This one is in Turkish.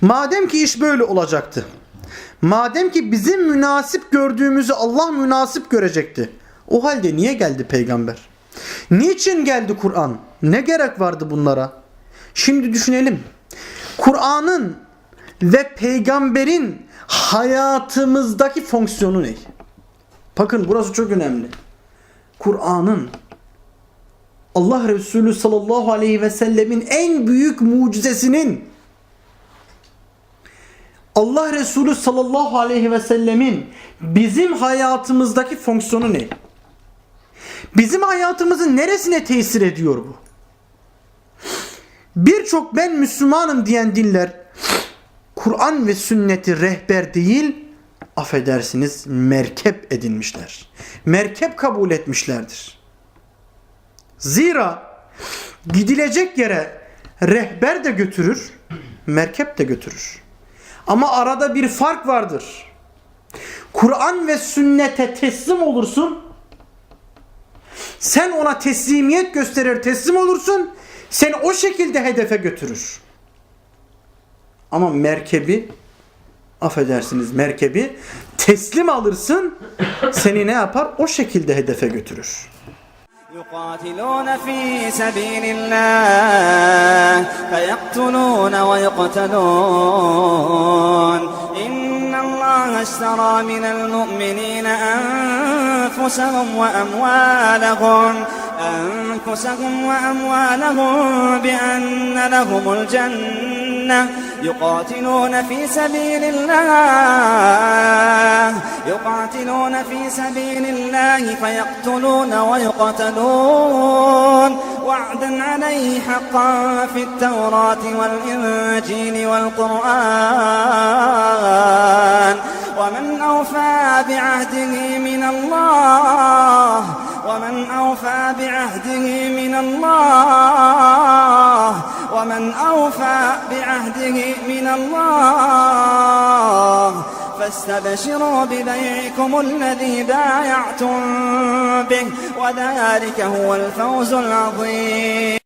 Madem ki iş böyle olacaktı. Madem ki bizim münasip gördüğümüzü Allah münasip görecekti. O halde niye geldi peygamber? Niçin geldi Kur'an? Ne gerek vardı bunlara? Şimdi düşünelim. Kur'an'ın ve peygamberin hayatımızdaki fonksiyonu ne? Bakın burası çok önemli. Kur'an'ın Allah Resulü sallallahu aleyhi ve sellemin en büyük mucizesinin Allah Resulü sallallahu aleyhi ve sellemin bizim hayatımızdaki fonksiyonu ne? Bizim hayatımızın neresine tesir ediyor bu? Birçok ben Müslümanım diyen diller Kur'an ve sünneti rehber değil affedersiniz merkep edinmişler. Merkep kabul etmişlerdir. Zira gidilecek yere rehber de götürür, merkep de götürür. Ama arada bir fark vardır. Kur'an ve sünnete teslim olursun. Sen ona teslimiyet gösterir, teslim olursun. Seni o şekilde hedefe götürür. Ama merkebi affedersiniz merkebi teslim alırsın. Seni ne yapar? O şekilde hedefe götürür. يقاتلون في سبيل الله فيقتلون ويقتلون إن الله اشترى من المؤمنين أنفسهم وأموالهم أنفسهم وأموالهم بأن لهم الجنة يقاتلون في سبيل الله يقاتلون في سبيل الله فيقتلون ويقتلون. وعدا عليه حقا في التوراة والإنجيل والقرآن. ومن أوفى بعهده من الله ومن أوفى بعهده من الله ومن أوفى بعهده من الله فاستبشروا ببيعكم الذي بايعتم به وذلك هو الفوز العظيم.